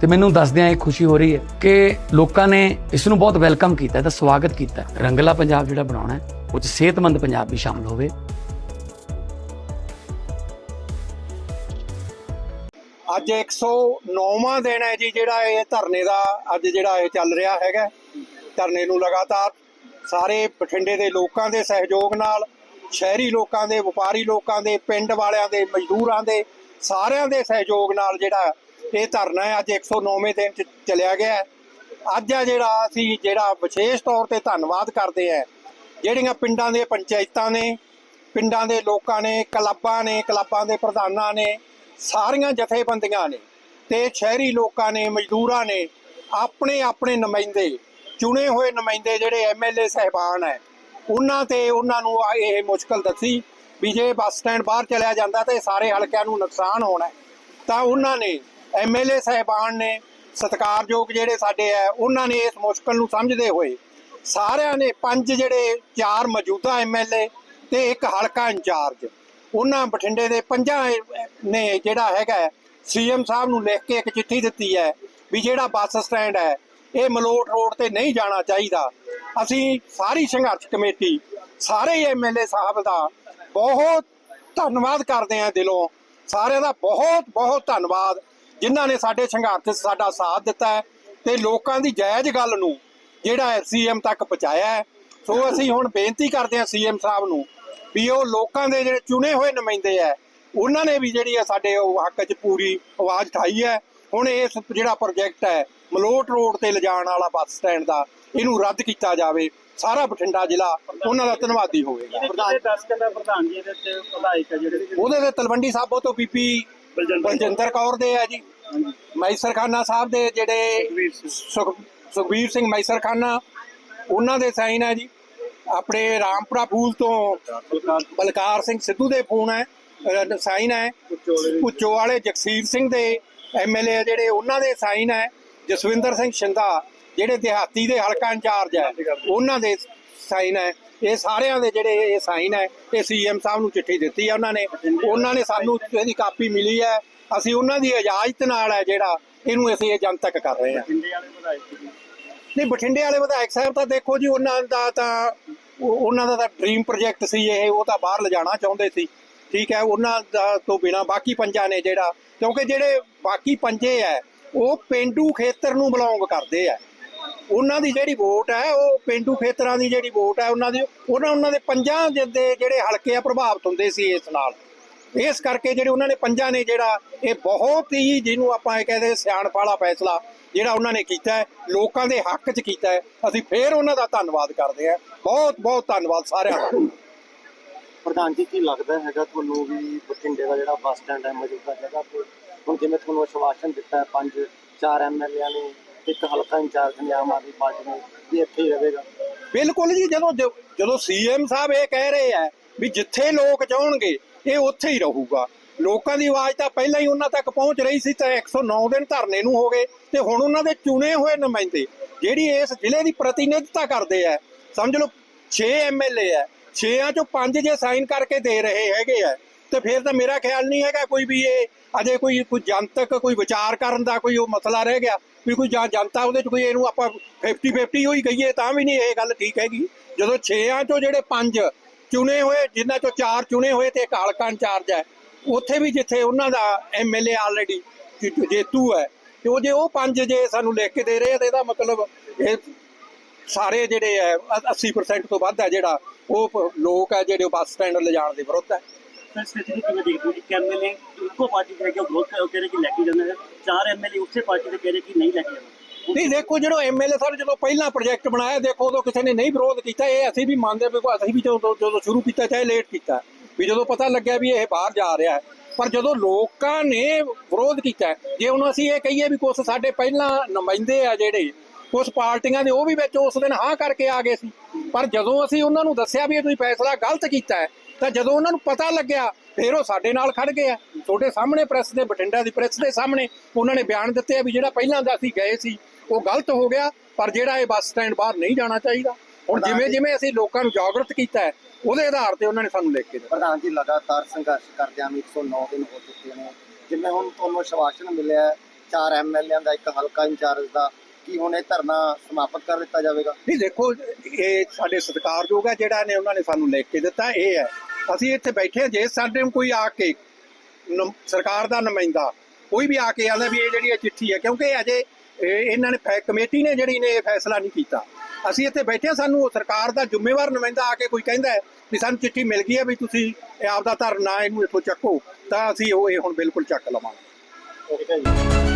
ਤੇ ਮੈਨੂੰ ਦੱਸਦਿਆਂ ਇਹ ਖੁਸ਼ੀ ਹੋ ਰਹੀ ਹੈ ਕਿ ਲੋਕਾਂ ਨੇ ਇਸ ਨੂੰ ਬਹੁਤ ਵੈਲਕਮ ਕੀਤਾ ਹੈ ਤੇ ਸਵਾਗਤ ਕੀਤਾ ਰੰਗਲਾ ਪੰਜਾਬ ਜਿਹੜਾ ਬਣਾਉਣਾ ਹੈ, ਉਹ 'ਚ ਸਿਹਤਮੰਦ ਪੰਜਾਬ ਵੀ ਸ਼ਾਮਲ ਹੋਵੇ। ਅੱਜ 109ਵਾਂ ਦਿਨ ਹੈ ਜੀ ਜਿਹੜਾ ਇਹ ਧਰਨੇ ਦਾ ਅੱਜ ਜਿਹੜਾ ਇਹ ਚੱਲ ਰਿਹਾ ਹੈਗਾ। ਧਰਨੇ ਨੂੰ ਲਗਾਤਾਰ ਸਾਰੇ ਬਠਿੰਡੇ ਦੇ ਲੋਕਾਂ ਦੇ ਸਹਿਯੋਗ ਨਾਲ, ਸ਼ਹਿਰੀ ਲੋਕਾਂ ਦੇ, ਵਪਾਰੀ ਲੋਕਾਂ ਦੇ, ਪਿੰਡ ਵਾਲਿਆਂ ਦੇ, ਮਜ਼ਦੂਰਾਂ ਦੇ, ਸਾਰਿਆਂ ਦੇ ਸਹਿਯੋਗ ਨਾਲ ਜਿਹੜਾ ਇਹ ਧਰਨਾ ਹੈ, ਅੱਜ 109ਵੇਂ ਦਿਨ ਚ ਚੱਲਿਆ ਗਿਆ ਹੈ। ਅੱਜ ਆ ਜਿਹੜਾ ਅਸੀਂ ਜਿਹੜਾ ਵਿਸ਼ੇਸ਼ ਤੌਰ ਤੇ ਧੰਨਵਾਦ ਕਰਦੇ ਆ ਜਿਹੜੀਆਂ ਪਿੰਡਾਂ ਦੇ ਪੰਚਾਇਤਾਂ ਨੇ, ਪਿੰਡਾਂ ਦੇ ਲੋਕਾਂ ਨੇ, ਕਲੱਬਾਂ ਨੇ, ਕਲੱਬਾਂ ਦੇ ਪ੍ਰਧਾਨਾਂ ਨੇ, ਸਾਰੀਆਂ ਜਥੇਬੰਦੀਆਂ ਨੇ ਤੇ ਸ਼ਹਿਰੀ ਲੋਕਾਂ ਨੇ, ਮਜ਼ਦੂਰਾਂ ਨੇ ਆਪਣੇ ਆਪਣੇ ਨੁਮਾਇੰਦੇ, ਚੁਣੇ ਹੋਏ ਨੁਮਾਇੰਦੇ ਜਿਹੜੇ ਐਮਐਲਏ ਸਹਿਬਾਨ ਹੈ, ਉਹਨਾਂ ਤੇ ਉਹਨਾਂ ਨੂੰ ਇਹ ਮੁਸ਼ਕਲ ਦੱਸੀ ਵੀ ਜੇ ਬੱਸ ਸਟੈਂਡ ਬਾਹਰ ਚਲਿਆ ਜਾਂਦਾ ਤੇ ਸਾਰੇ ਹਲਕਿਆਂ ਨੂੰ ਨੁਕਸਾਨ ਹੋਣਾ ਤਾਂ ਉਹਨਾਂ ਨੇ ਐਮਐਲਏ ਸਹਿਬਾਨ ਨੇ ਸਤਿਕਾਰਯੋਗ ਜਿਹੜੇ ਸਾਡੇ ਆ ਉਹਨਾਂ ਨੇ ਇਸ ਮੁਸ਼ਕਲ ਨੂੰ ਸਮਝਦੇ ਹੋਏ ਸਾਰਿਆਂ ਨੇ ਪੰਜ ਜਿਹੜੇ ਚਾਰ ਮੌਜੂਦਾ ਐਮਐਲਏ ਤੇ ਇੱਕ ਹਲਕਾ ਇੰਚਾਰਜ, ਉਹਨਾਂ ਬਠਿੰਡੇ ਦੇ ਪੰਜਾਂ ਨੇ ਜਿਹੜਾ ਹੈਗਾ ਸੀਐਮ ਸਾਹਿਬ ਨੂੰ ਲਿਖ ਕੇ ਇੱਕ ਚਿੱਠੀ ਦਿੱਤੀ ਹੈ ਵੀ ਜਿਹੜਾ ਬੱਸ ਸਟੈਂਡ ਹੈ, ਇਹ ਮਲੋਟ ਰੋਡ ਤੇ ਨਹੀਂ ਜਾਣਾ ਚਾਹੀਦਾ। ਅਸੀਂ ਸਾਰੀ ਸੰਘਰਸ਼ ਕਮੇਟੀ, ਸਾਰੇ ਐਮਐਲਏ ਸਾਹਿਬ ਦਾ ਬਹੁਤ ਧੰਨਵਾਦ ਕਰਦੇ ਹਾਂ ਦਿਲੋਂ। ਸਾਰਿਆਂ ਦਾ ਬਹੁਤ ਬਹੁਤ ਧੰਨਵਾਦ। ਜਿਨ੍ਹਾਂ ਨੇ ਸਾਡੇ ਸੰਘਰਸ਼ ਸਾਡਾ ਸਾਥ ਦਿੱਤਾ ਹੈ ਤੇ ਲੋਕਾਂ ਦੀ ਜਾਇਜ਼ ਗੱਲ ਨੂੰ ਜਿਹੜਾ ਸੀਐਮ ਤੱਕ ਪਹੁੰਚਾਇਆ ਹੈ। ਸੋ ਅਸੀਂ ਹੁਣ ਬੇਨਤੀ ਕਰਦੇ ਹਾਂ ਸੀਐਮ ਸਾਹਿਬ ਨੂੰ ਵੀ ਉਹ ਲੋਕਾਂ ਦੇ ਜਿਹੜੇ ਚੁਣੇ ਹੋਏ ਨੁਮਾਇੰਦੇ ਆ ਉਹਨਾਂ ਨੇ ਵੀ ਜਿਹੜੀ ਆ ਸਾਡੇ ਉਹ ਹੱਕ 'ਚ ਪੂਰੀ ਆਵਾਜ਼ ਉਠਾਈ ਹੈ। ਹੁਣ ਇਸ ਜਿਹੜਾ ਪ੍ਰੋਜੈਕਟ ਹੈ ਮਲੋਟ ਰੋਡ ਤੇ ਲਿਜਾਣ ਵਾਲਾ ਬੱਸ ਸਟੈਂਡ ਦਾ ਇਹਨੂੰ ਰੱਦ ਕੀਤਾ ਜਾਵੇ ਸਾਰਾ ਬਠਿੰਡਾ ਜ਼ਿਲ੍ਹਾ ਉਹਨਾਂ ਦਾ ਧੰਨਵਾਦੀ ਹੋਵੇਗਾ। ਪ੍ਰਧਾਨ ਜੀ ਵਿਧਾਇਕ ਜਿਹੜੇ ਉਹਦੇ ਤੇ ਤਲਵੰਡੀ ਸਾਬੋ ਤੋਂ ਬੀਬੀ ਬਲਜਿੰਦਰ ਕੌਰ। ਦੇ ਆ ਜੀ। ਮੈਸਰਖਾਨਾ ਸਾਹਿਬ ਦੇ ਜਿਹੜੇ ਸੁਖ- ਸੁਖਬੀਰ ਸਿੰਘ ਮੈਸਰਖਾਨਾ ਉਹਨਾਂ ਦੇ ਸਾਈਨ ਹੈ ਜੀ। ਆਪਣੇ ਰਾਮਪੁਰਾ ਫੂਲ ਤੋਂ ਬਲਕਾਰ ਸਿੰਘ ਸਿੱਧੂ ਦੇ ਫੋਨ ਹੈ ਸਾਈਨ ਹੈ ਪੁੱਚੋ ਵਾਲੇ ਜਗਸੀਰ ਸਿੰਘ ਦੇ ਐਮਐਲਏ ਜਿਹੜੇ ਉਹਨਾਂ ਦੇ ਸਾਈਨ ਹੈ ਜਸਵਿੰਦਰ ਸਿੰਘ ਸ਼ਿੰਦਾ ਜਿਹੜੇ ਦਿਹਾਤੀ ਦੇ ਹਲਕਾ ਇੰਚਾਰਜ ਹੈ ਉਹਨਾਂ ਦੇ ਸਾਈਨ ਹੈ। ਇਹ ਸਾਰਿਆਂ ਦੇ ਜਿਹੜੇ ਇਹ ਸਾਈਨ ਹੈ ਇਹ ਸੀਐਮ ਸਾਹਿਬ ਨੂੰ ਚਿੱਠੀ ਦਿੱਤੀ ਹੈ ਉਹਨਾਂ ਨੇ। ਉਹਨਾਂ ਨੇ ਸਾਨੂੰ ਇਹਦੀ ਕਾਪੀ ਮਿਲੀ ਹੈ। ਅਸੀਂ ਉਹਨਾਂ ਦੀ ਇਜਾਜ਼ਤ ਨਾਲ ਹੈ ਜਿਹੜਾ ਇਹਨੂੰ ਅਸੀਂ ਇਹ ਜਨਤਕ ਕਰ ਰਹੇ ਹਾਂ। ਨਹੀਂ ਬਠਿੰਡੇ ਵਾਲੇ ਵਿਧਾਇਕ ਸਾਹਿਬ ਤਾਂ ਦੇਖੋ ਜੀ ਉਹਨਾਂ ਦਾ ਤਾਂ ਉਹ- ਉਹਨਾਂ ਦਾ ਤਾਂ ਡ੍ਰੀਮ ਪ੍ਰੋਜੈਕਟ ਸੀ ਇਹ ਉਹ ਤਾਂ ਬਾਹਰ ਲਿਜਾਣਾ ਚਾਹੁੰਦੇ ਸੀ। ਠੀਕ ਹੈ ਉਹਨਾਂ ਦਾ ਤੋਂ ਬਿਨਾ ਬਾਕੀ ਪੰਜਾਂ ਨੇ ਜਿਹੜਾ ਕਿਉਂਕਿ ਜਿਹੜੇ ਬਾਕੀ ਪੰਜੇ ਹੈ ਉਹ ਪਿੰਡੂ ਖੇਤਰ ਨੂੰ ਬਿਲੋਂਗ ਕਰਦੇ ਆ ਉਹਨਾਂ ਦੀ ਜਿਹੜੀ ਵੋਟ ਹੈ, ਉਹ ਪਿੰਡੂ ਖੇਤਰਾਂ ਦੀ ਜਿਹੜੀ ਵੋਟ ਹੈ, ਉਹਨਾਂ ਦੀ ਉਹਨਾਂ ਉਹਨਾਂ ਦੇ ਪੰਜਾਂ ਦੇ ਜਿਹੜੇ ਹਲਕੇ ਆ ਪ੍ਰਭਾਵਿਤ ਹੁੰਦੇ ਸੀ ਇਸ ਨਾਲ। ਇਸ ਕਰਕੇ ਜਿਹੜੇ ਉਹਨਾਂ ਨੇ ਪੰਜਾਂ ਨੇ ਜਿਹੜਾ, ਇਹ ਬਹੁਤ ਹੀ ਜਿਹਨੂੰ ਆਪਾਂ ਇਹ ਕਹਿੰਦੇ ਸਿਆਣਪ ਵਾਲਾ ਫੈਸਲਾ ਜਿਹੜਾ ਉਹਨਾਂ ਨੇ ਕੀਤਾ ਹੈ, ਲੋਕਾਂ ਦੇ ਹੱਕ 'ਚ ਕੀਤਾ ਹੈ। ਅਸੀਂ ਫੇਰ ਉਹਨਾਂ ਦਾ ਧੰਨਵਾਦ ਕਰਦੇ ਹਾਂ। ਬਹੁਤ ਬਹੁਤ ਧੰਨਵਾਦ ਸਾਰਿਆਂ ਦਾ। ਪ੍ਰਧਾਨ ਜੀ, ਕੀ ਲੱਗਦਾ ਹੈਗਾ ਤੁਹਾਨੂੰ ਵੀ ਬਠਿੰਡੇ ਦਾ ਜਿਹੜਾ ਬੱਸ ਸਟੈਂਡ ਹੈ ਮੌਜੂਦਾ ਜਗ੍ਹਾ ਤੇ? ਹੁਣ ਜਿਵੇਂ ਤੁਹਾਨੂੰ ਅਸ਼ਵਾਸਨ ਦਿੱਤਾ ਹੈ, ਪੰਜ ਚਾਰ ਐਮਐਲਏ ਨੇ ਇੱਕ ਹਲਕਾ ਇੰਚਾਰਜ ਨੇ ਆਮ ਆਦਮੀ ਪਾਰਟੀ ਨੇ ਵੀ ਇੱਥੇ ਹੀ ਰਹੇਗਾ। ਬਿਲਕੁਲ ਜੀ, ਜਦੋਂ ਜਦੋਂ ਸੀਐਮ ਸਾਹਿਬ ਇਹ ਕਹਿ ਰਹੇ ਆ ਵੀ ਜਿੱਥੇ ਲੋਕ ਚਾਹਣਗੇ, ਇਹ ਉੱਥੇ ਹੀ ਰਹੂਗਾ। ਲੋਕਾਂ ਦੀ ਆਵਾਜ਼ ਤਾਂ ਪਹਿਲਾਂ ਹੀ ਉਹਨਾਂ ਤੱਕ ਪਹੁੰਚ ਰਹੀ ਸੀ, ਤਾਂ 109 ਦਿਨ ਧਰਨੇ ਨੂੰ ਹੋ ਗਏ, ਤੇ ਹੁਣ ਉਹਨਾਂ ਦੇ ਚੁਣੇ ਹੋਏ ਨੁਮਾਇੰਦੇ, ਜਿਹੜੀ ਇਸ ਜ਼ਿਲ੍ਹੇ ਦੀ ਪ੍ਰਤੀਨਿਧਤਾ ਕਰਦੇ ਆ, ਸਮਝ ਲਓ 6 ਐਮਐਲਏ ਆ 6ਾਂ ਚੋਂ 5 ਜੇ ਸਾਈਨ ਕਰਕੇ ਦੇ ਰਹੇ ਹੈਗੇ ਆ ਤੇ ਫਿਰ ਤਾਂ ਮੇਰਾ ਖਿਆਲ ਨਹੀਂ ਹੈਗਾ ਕੋਈ ਵੀ ਇਹ ਅਜੇ ਕੋਈ ਕੋਈ ਜਨਤਕ, ਕੋਈ ਵਿਚਾਰ ਕਰਨ ਦਾ ਕੋਈ ਉਹ ਮਸਲਾ ਰਹਿ ਗਿਆ। ਵੀ ਕੋਈ ਜਾਂ ਜਨਤਾ ਉਹਦੇ ਚ ਕੋਈ ਇਹਨੂੰ ਆਪਾਂ 50 50 ਹੋਈ ਕਹੀਏ ਤਾਂ ਵੀ ਨਹੀਂ ਇਹ ਗੱਲ ਠੀਕ ਹੈਗੀ। ਜਦੋਂ 6ਾਂ ਚੋਂ ਜਿਹੜੇ ਪੰਜ ਚੁਣੇ ਹੋਏ, ਜਿਨ੍ਹਾਂ ਚੋਂ ਚਾਰ ਚੁਣੇ ਹੋਏ ਤੇ ਕਾਲਕਾ ਇੰਚਾਰਜ ਹੈ, ਉੱਥੇ ਵੀ ਜਿੱਥੇ ਉਹਨਾਂ ਦਾ ਐਮਐਲਏ ਆਲਰੇਡੀ ਜੇਤੂ ਹੈ, ਤੇ ਉਹ ਜੇ ਉਹ ਪੰਜ ਜੇ ਸਾਨੂੰ ਲਿਖ ਕੇ ਦੇ ਰਹੇ ਆ, ਤੇ ਇਹਦਾ ਮਤਲਬ ਇਹ ਸਾਰੇ ਜਿਹੜੇ ਹੈ 80% ਤੋਂ ਵੱਧ ਹੈ ਜਿਹੜਾ ਉਹ ਲੋਕ ਹੈ ਜਿਹੜੇ ਉਹ ਬੱਸ ਸਟੈਂਡ ਲਿਜਾਣ ਦੇ ਵਿਰੁੱਧ ਹੈ। ਸਰ ਸਥਿਤੀ ਕਿਵੇਂ ਦੇਖਦੇ ਹੋ ਇੱਕ ਐਮਐਲਏ ਇੱਕੋ ਪਾਰਟੀ ਦੇ ਹੈਗੇ ਉਹ ਕਹਿ ਰਹੇ ਕਿ ਲੈ ਕੇ ਜਾਣਾ ਹੈ। ਚਾਰ ਐਮਐਲਏ ਉਸੇ ਪਾਰਟੀ ਦੇ ਕਹਿ ਰਹੇ ਕਿ ਨਹੀਂ ਲੈ ਕੇ ਜਾਣਾ ਨਹੀਂ, ਦੇਖੋ ਜਦੋਂ ਐਮਐਲਏ ਸਾਹਿਬ ਜਦੋਂ ਪਹਿਲਾਂ ਪ੍ਰੋਜੈਕਟ ਬਣਾਇਆ, ਦੇਖੋ ਉਦੋਂ ਕਿਸੇ ਨੇ ਨਹੀਂ ਵਿਰੋਧ ਕੀਤਾ। ਇਹ ਅਸੀਂ ਵੀ ਮੰਨਦੇ ਵੀ ਅਸੀਂ ਵੀ ਜਦੋਂ ਜਦੋਂ ਸ਼ੁਰੂ ਕੀਤਾ ਚਾਹੇ ਲੇਟ ਕੀਤਾ। ਵੀ ਜਦੋਂ ਪਤਾ ਲੱਗਿਆ ਵੀ ਇਹ ਬਾਹਰ ਜਾ ਰਿਹਾ ਹੈ। ਪਰ ਜਦੋਂ ਲੋਕਾਂ ਨੇ ਵਿਰੋਧ ਕੀਤਾ ਜੇ ਹੁਣ ਅਸੀਂ ਇਹ ਕਹੀਏ ਵੀ ਕੁਝ ਸਾਡੇ ਪਹਿਲਾਂ ਨੁਮਾਇੰਦੇ ਆ ਜਿਹੜੇ ਕੁਝ ਪਾਰਟੀਆਂ ਦੇ ਉਹ ਵੀ ਵਿੱਚ ਉਸ ਦਿਨ ਹਾਂ ਕਰਕੇ ਆ ਗਏ ਸੀ। ਪਰ ਜਦੋਂ ਅਸੀਂ ਉਹਨਾਂ ਨੂੰ ਦੱਸਿਆ ਵੀ ਇਹ ਤੁਸੀਂ ਫੈਸਲਾ ਗਲਤ ਕੀਤਾ ਹੈ ਤਾਂ ਜਦੋਂ ਉਹਨਾਂ ਨੂੰ ਪਤਾ ਲੱਗਿਆ ਫਿਰ ਉਹ ਸਾਡੇ ਨਾਲ ਖੜ ਗਏ ਆ। ਤੁਹਾਡੇ ਸਾਹਮਣੇ ਪ੍ਰੈਸ ਦੇ ਬਠਿੰਡਾ ਦੀ ਪ੍ਰੈਸ ਦੇ ਸਾਹਮਣੇ ਉਹਨਾਂ ਨੇ ਬਿਆਨ ਦਿੱਤੇ ਆ ਵੀ ਜਿਹੜਾ ਪਹਿਲਾਂ ਦਾ ਅਸੀਂ ਗਏ ਸੀ ਉਹ ਗਲਤ ਹੋ ਗਿਆ ਪਰ ਜਿਹੜਾ ਇਹ ਬੱਸ ਸਟੈਂਡ ਬਾਹਰ ਨਹੀਂ ਜਾਣਾ ਚਾਹੀਦਾ। ਹੁਣ ਜਿਵੇਂ ਜਿਵੇਂ ਅਸੀਂ ਲੋਕਾਂ ਨੂੰ ਜਾਗਰੂਕ ਕੀਤਾ ਹੈ ਉਹਦੇ ਆਧਾਰ ਤੇ ਉਹਨਾਂ ਨੇ ਸਾਨੂੰ ਲਿਖ ਕੇ ਦਿੱਤਾ। ਪ੍ਰਧਾਨ ਜੀ ਲਗਾਤਾਰ ਸੰਘਰਸ਼ ਕਰਦਿਆਂ ਨੂੰ 109 ਦਿਨ ਹੋ ਚੁੱਕੇ ਨੇ। ਜਿਵੇਂ ਹੁਣ ਤੁਹਾਨੂੰ ਸ਼ਵਾਸ਼ਨ ਮਿਲਿਆ ਹੈ, ਚਾਰ ਐਮਐਲਏਆਂ ਦਾ ਇੱਕ ਹਲਕਾ ਇੰਚਾਰਜ ਦਾ ਕੀ ਹੁਣ ਇਹ ਧਰਨਾ ਸਮਾਪਤ ਕਰ ਦਿੱਤਾ ਜਾਵੇਗਾ? ਨਹੀਂ ਦੇਖੋ ਇਹ ਸਾਡੇ ਸਤਿਕਾਰਯੋਗ ਹੈ ਜਿਹੜਾ ਨੇ ਉਹਨਾਂ ਨੇ ਸਾਨੂੰ ਲਿਖ ਕੇ ਦਿੱਤਾ ਇਹ ਹੈ ਅਸੀਂ ਇੱਥੇ ਬੈਠੇ ਜੇ ਸਾਡੇ ਨੂੰ ਕੋਈ ਆ ਕੇ ਸਰਕਾਰ ਦਾ ਨੁਮਾਇੰਦਾ, ਕੋਈ ਵੀ ਆ ਕੇ ਆਂਦਾ ਵੀ ਇਹ ਜਿਹੜੀ ਚਿੱਠੀ ਹੈ, ਕਿਉਂਕਿ ਅਜੇ ਇਹਨਾਂ ਨੇ ਕਮੇਟੀ ਨੇ ਜਿਹੜੀ ਨੇ ਇਹ ਫੈਸਲਾ ਨਹੀਂ ਕੀਤਾ। ਅਸੀਂ ਇੱਥੇ ਬੈਠੇ ਹਾਂ, ਸਾਨੂੰ ਸਰਕਾਰ ਦਾ ਜ਼ਿੰਮੇਵਾਰ ਨੁਮਾਇੰਦਾ ਆ ਕੇ ਕੋਈ ਕਹਿੰਦਾ ਹੈ ਵੀ ਸਾਨੂੰ ਚਿੱਠੀ ਮਿਲ ਗਈ ਹੈ ਵੀ ਤੁਸੀਂ ਇਹ ਆਪਦਾ ਧਰਨਾ ਇਹਨੂੰ ਇੱਥੋਂ ਚੱਕੋ, ਤਾਂ ਅਸੀਂ ਉਹ ਇਹ ਹੁਣ ਬਿਲਕੁਲ ਚੱਕ ਲਵਾਂਗੇ।